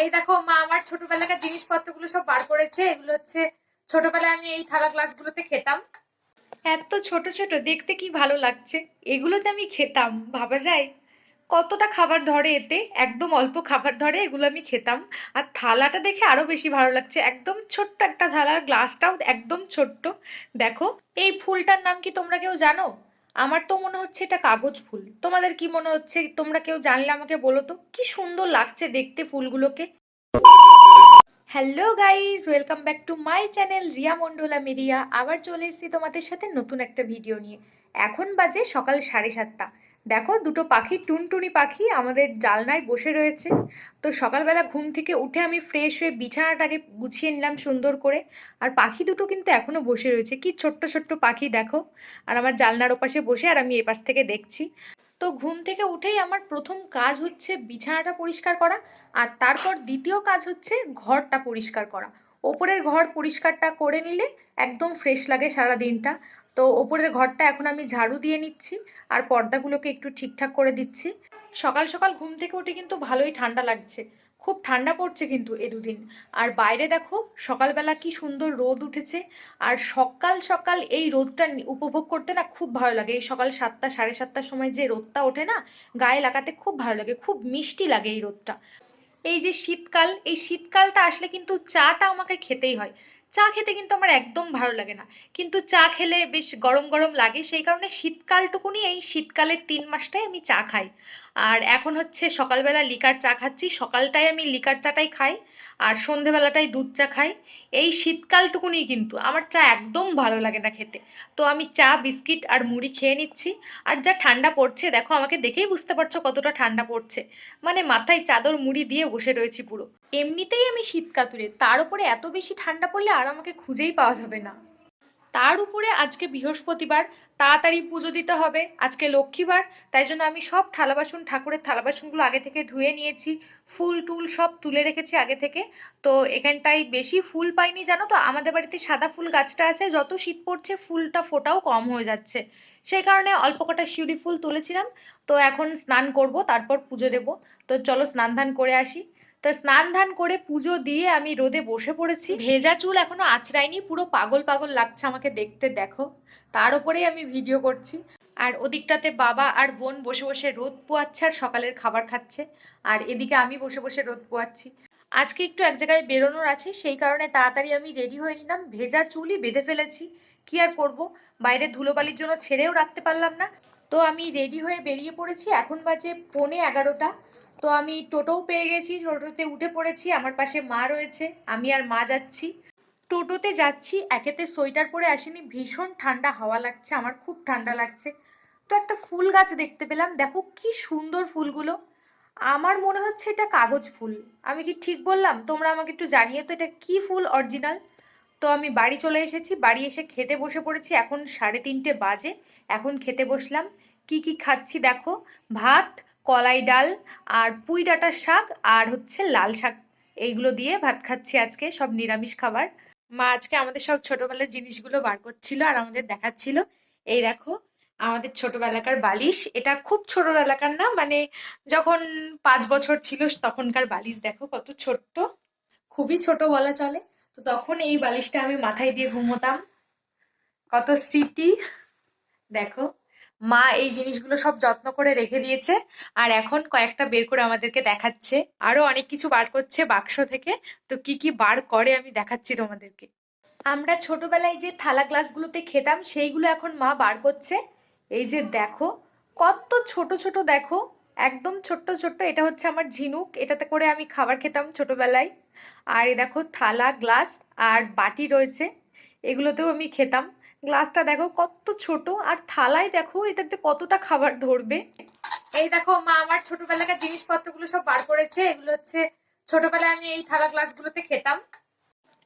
এই দেখো মা, আমার ছোটবেলাকার জিনিসপত্রগুলো সব বার করেছে। এগুলো হচ্ছে, ছোটবেলায় আমি এই থালা গ্লাসগুলোতে খেতাম। এত ছোট ছোট, দেখতে কি ভালো লাগছে? এগুলোতে আমি খেতাম, ভাবা যায়? কতটা খাবার ধরে এতে? একদম অল্প খাবার ধরে এগুলো আমি খেতাম। আর থালাটা দেখে আরও বেশি ভালো লাগছে। একদম ছোট্ট একটা থালার গ্লাসটাও একদম ছোট্ট। দেখো, এই ফুলটার নাম কি তোমরা কেউ জানো? আমার তো মনে হচ্ছে এটা কাগজ ফুল। তোমাদের কি মনে হচ্ছে? তোমরা কেউ জানলে আমাকে বলো তো। কি সুন্দর লাগছে দেখতে ফুলগুলোকে। Hello guys welcome back to my channel Riya মন্ডলা মিরিয়া আবার চলে এসেছি তোমাদের সাথে নতুন একটা ভিডিও নিয়ে। এখন বাজে সকাল সাড়ে সাতটা। দেখো, দুটো পাখি, টুনটুনি পাখি আমাদের জালনায় বসে রয়েছে। তো সকালবেলা ঘুম থেকে উঠে আমি ফ্রেশ হয়ে বিছানাটাকে গুছিয়ে নিলাম সুন্দর করে। আর পাখি দুটো কিন্তু এখনও বসে রয়েছে। কি ছোট্ট ছোট্ট পাখি, দেখো। আর আমার জালনার ওপাশে বসে আর আমি এপাশ থেকে দেখছি। তো ঘুম থেকে উঠেই আমার প্রথম কাজ হচ্ছে বিছানাটা পরিষ্কার করা, আর তারপর দ্বিতীয় কাজ হচ্ছে ঘরটা পরিষ্কার করা। ওপরের ঘর পরিষ্কারটা করে নিলে একদম ফ্রেশ লাগে সারা দিনটা তো ওপরের ঘরটা এখন আমি ঝাড়ু দিয়ে নিচ্ছি আর পর্দাগুলোকে একটু ঠিকঠাক করে দিচ্ছি। সকাল সকাল ঘুম থেকে উঠে কিন্তু ভালোই ঠান্ডা লাগছে। খুব ঠান্ডা পড়ছে কিন্তু এ দুদিন। আর বাইরে দেখো, সকালবেলা কি সুন্দর রোদ উঠেছে। আর সকাল সকাল এই রোদটা উপভোগ করতে না খুব ভালো লাগে। এই সকাল সাতটা, সাড়ে সাতটার সময় যে রোদটা ওঠে না, গায়ে লাগাতে খুব ভালো লাগে। খুব মিষ্টি লাগে এই রোদটা। এই যে শীতকাল এই শীতকালটা আসলে কিন্তু চাটা আমাকে খেতেই হয়। চা খেতে কিন্তু আমার একদম ভালো লাগে না। কিন্তু চা খেলে বেশ গরম গরম লাগে, সেই কারণে শীতকালটুকুনি এই শীতকালের তিন মাসটাই আমি চা খাই। আর এখন হচ্ছে সকালবেলা লিকার চা খাচ্ছি সকালটায় আমি লিকার চাটাই খাই, আর সন্ধেবেলাটাই দুধ চা খাই। এই শীতকালটুকুনি কিন্তু আমার চা একদম ভালো লাগে না খেতে। তো আমি চা, বিস্কিট আর মুড়ি খেয়ে নিচ্ছি। আর যা ঠান্ডা পড়ছে, দেখো আমাকে দেখেই বুঝতে পারছ কতটা ঠান্ডা পড়ছে। মানে মাথায় চাদর মুড়ি দিয়ে বসে রয়েছি পুরো। এমনিতেই আমি শীত কাতুরে। তার উপরে এত বেশি ঠান্ডা পড়লে আর আমাকে খুঁজেই পাওয়া যাবে না। তার উপরে আজকে বৃহস্পতিবার, তাড়াতাড়ি পুজো দিতে হবে। আজকে লক্ষ্মীবার, তাই জন্য আমি সব থালা বাসন, ঠাকুরের থালা বাসনগুলো আগে থেকে ধুয়ে নিয়েছি। ফুল টুল সব তুলে রেখেছি আগে থেকে। তো এখানটায় বেশি ফুল পাইনি, জানো তো? আমাদের বাড়িতে সাদা ফুল গাছটা আছে, যত শীত পড়ছে ফুলটা ফোটাও কম হয়ে যাচ্ছে। সেই কারণে অল্প কটা শিউলি ফুল তুলেছিলাম। তো এখন স্নান করব, তারপর পুজো দেব। তো চলো স্নান ধান করে আসি। তো স্নান ধান করে পুজো দিয়ে আমি রোদে বসে পড়েছি। ভেজা চুল এখনও আঁচড়াইনি পুরো পাগল পাগল লাগছে আমাকে দেখতে, দেখো। তার উপরেই আমি ভিডিও করছি। আর ওদিকটাতে বাবা আর বোন বসে বসে রোদ পোয়াচ্ছে আর সকালের খাবার খাচ্ছে। আর এদিকে আমি বসে বসে রোদ পোয়াচ্ছি। আজকে একটু এক জায়গায় বেরোনোর আছে, সেই কারণে তাড়াতাড়ি আমি রেডি হয়ে নিলাম। ভেজা চুলই বেঁধে ফেলেছি। কি আর করব? বাইরে ধুলোবালির জন্য ছেড়েও রাখতে পারলাম না। তো আমি রেডি হয়ে বেরিয়ে পড়েছি। এখন বাজে পৌনে এগারোটা। তো আমি টোটোও পেয়ে গেছি, টোটোতে উঠে পড়েছি, আমার পাশে মা রয়েছে, আমি আর মা যাচ্ছি। টোটোতে যাচ্ছি, একেতে সোয়েটার পরে আসিনি, ভীষণ ঠান্ডা হাওয়া লাগছে, আমার খুব ঠান্ডা লাগছে। তো একটা ফুল গাছ দেখতে পেলাম, দেখো কি সুন্দর ফুলগুলো। আমার মনে হচ্ছে এটা কাগজ ফুল। আমি কি ঠিক বললাম? তোমরা আমাকে একটু জানিয়ে তো এটা কি ফুল অরিজিনাল? তো আমি বাড়ি চলে এসেছি, বাড়ি এসে খেতে বসে পড়েছি, এখন সাড়ে তিনটে বাজে, এখন খেতে বসলাম। কি কি খাচ্ছি দেখো? ভাত কলাই ডাল আর পুঁই ডাঁটার শাক আর হচ্ছে লাল শাক। এইগুলো দিয়ে ভাত খাচ্ছি আজকে, সব নিরামিষ খাবার। মা আজকে আমাদের সব ছোটবেলার জিনিসগুলো বার করছিল আর আমাদের দেখাচ্ছিল। এই দেখো, আমাদের ছোটবেলাকার বালিশ। এটা খুব ছোটবেলাকার না মানে যখন পাঁচ বছর ছিল তখনকার বালিশ। দেখো কত ছোট্ট, খুবই ছোট বলা চলে। তো তখন এই বালিশটা আমি মাথায় দিয়ে ঘুমোতাম। কত স্মৃতি। দেখো মা এই জিনিসগুলো সব যত্ন করে রেখে দিয়েছে। আর এখন কয়েকটা বের করে আমাদেরকে দেখাচ্ছে। আরও অনেক কিছু বার করছে বাক্স থেকে। তো কি কি বার করে আমি দেখাচ্ছি তোমাদেরকে। আমরা ছোটবেলায় যে থালা গ্লাসগুলোতে খেতাম, সেইগুলো এখন মা বার করছে। এই যে দেখো, কত ছোট ছোট দেখো। একদম ছোট্ট ছোট্ট। এটা হচ্ছে আমার ঝিনুক। এটাতে করে আমি খাবার খেতাম ছোটবেলায়। আর এই দেখো থালা, গ্লাস আর বাটি রয়েছে। এগুলোতেও আমি খেতাম। গ্লাসটা দেখো কত ছোট আর থালায় দেখো এটাতে কতটা খাবার ধরবে। এই দেখো মা, আমার ছোটবেলাকার জিনিসপত্রগুলো সব বার করেছে। এগুলো হচ্ছে, ছোটবেলায় আমি এই থালা গ্লাসগুলোতে খেতাম।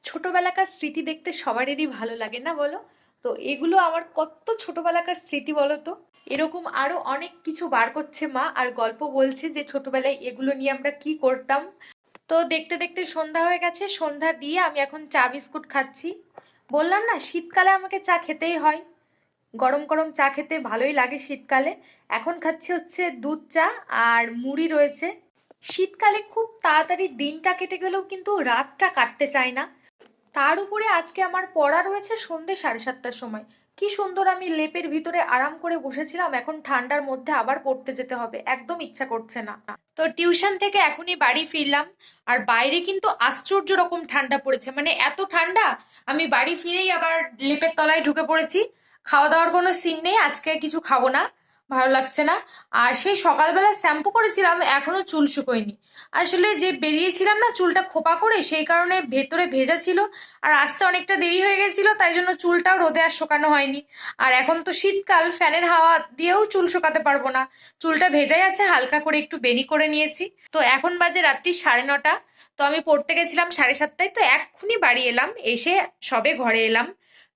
ছোটবেলাকার স্মৃতি দেখতে সবারই ভালো লাগে না বলো? তো এগুলো আমার কত ছোটবেলাকার স্মৃতি বলো তো? এরকম আরও অনেক কিছু বার করছে মা আর গল্প বলছে যে ছোটবেলায় এগুলো নিয়ে আমরা কি করতাম। তো দেখতে দেখতে সন্ধ্যা হয়ে গেছে। সন্ধ্যা দিয়ে আমি এখন চা বিস্কুট খাচ্ছি। বললাম না, শীতকালে আমাকে চা খেতেই হয়। গরম গরম চা খেতে ভালোই লাগে শীতকালে। এখন খাচ্ছি হচ্ছে দুধ চা আর মুড়ি রয়েছে। শীতকালে খুব তাড়াতাড়ি দিনটা কেটে গেলেও কিন্তু রাতটা কাটতে চায় না। তার উপরে আজকে আমার পড়া রয়েছে সন্ধে সাড়ে সাতটার সময়। কি সুন্দর আমি লেপের ভিতরে আরাম করে বসেছিলাম, এখন ঠান্ডার মধ্যে আবার পড়তে যেতে হবে, একদম ইচ্ছা করছে না। তো টিউশন থেকে এখনই বাড়ি ফিরলাম, আর বাইরে কিন্তু আশ্চর্য রকম ঠান্ডা পড়েছে মানে এত ঠান্ডা, আমি বাড়ি ফিরেই আবার লেপের তলায় ঢুকে পড়েছি, খাওয়া দাওয়ার কোনো সিন নেই, আজকে কিছু খাব না। ভালো লাগছে না। আর সেই সকালবেলা শ্যাম্পু করেছিলাম, এখনও চুল শুকোয়নি। আসলে যে বেরিয়েছিলাম না চুলটা খোপা করে, সেই কারণে ভেতরে ভেজা ছিল আর আসতে অনেকটা দেরি হয়ে গেছিল, তাই জন্য চুলটাও রোদে আর শোকানো হয়নি। আর এখন তো শীতকাল, ফ্যানের হাওয়া দিয়েও চুল শোকাতে পারব না। চুলটা ভেজাই আছে, হালকা করে একটু বেনি করে নিয়েছি। তো এখন বাজে রাত্রি সাড়ে নটা। তো আমি পড়তে গেছিলাম সাড়ে সাতটায়, তো এক্ষুনি বাড়ি এলাম, এসে সবে ঘরে এলাম।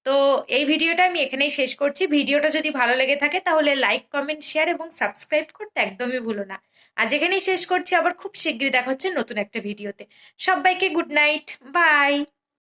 তো এই ভিডিওটা আমি এখানেই শেষ করছি। ভিডিওটা যদি ভালো লেগে থাকে তাহলে লাইক কমেন্ট শেয়ার এবং সাবস্ক্রাইব করতে একদমই ভুলো না। আজ এখানেই শেষ করছি। আবার খুব শীঘ্রই দেখা হচ্ছে নতুন একটা ভিডিওতে। সবাইকে গুড নাইট বাই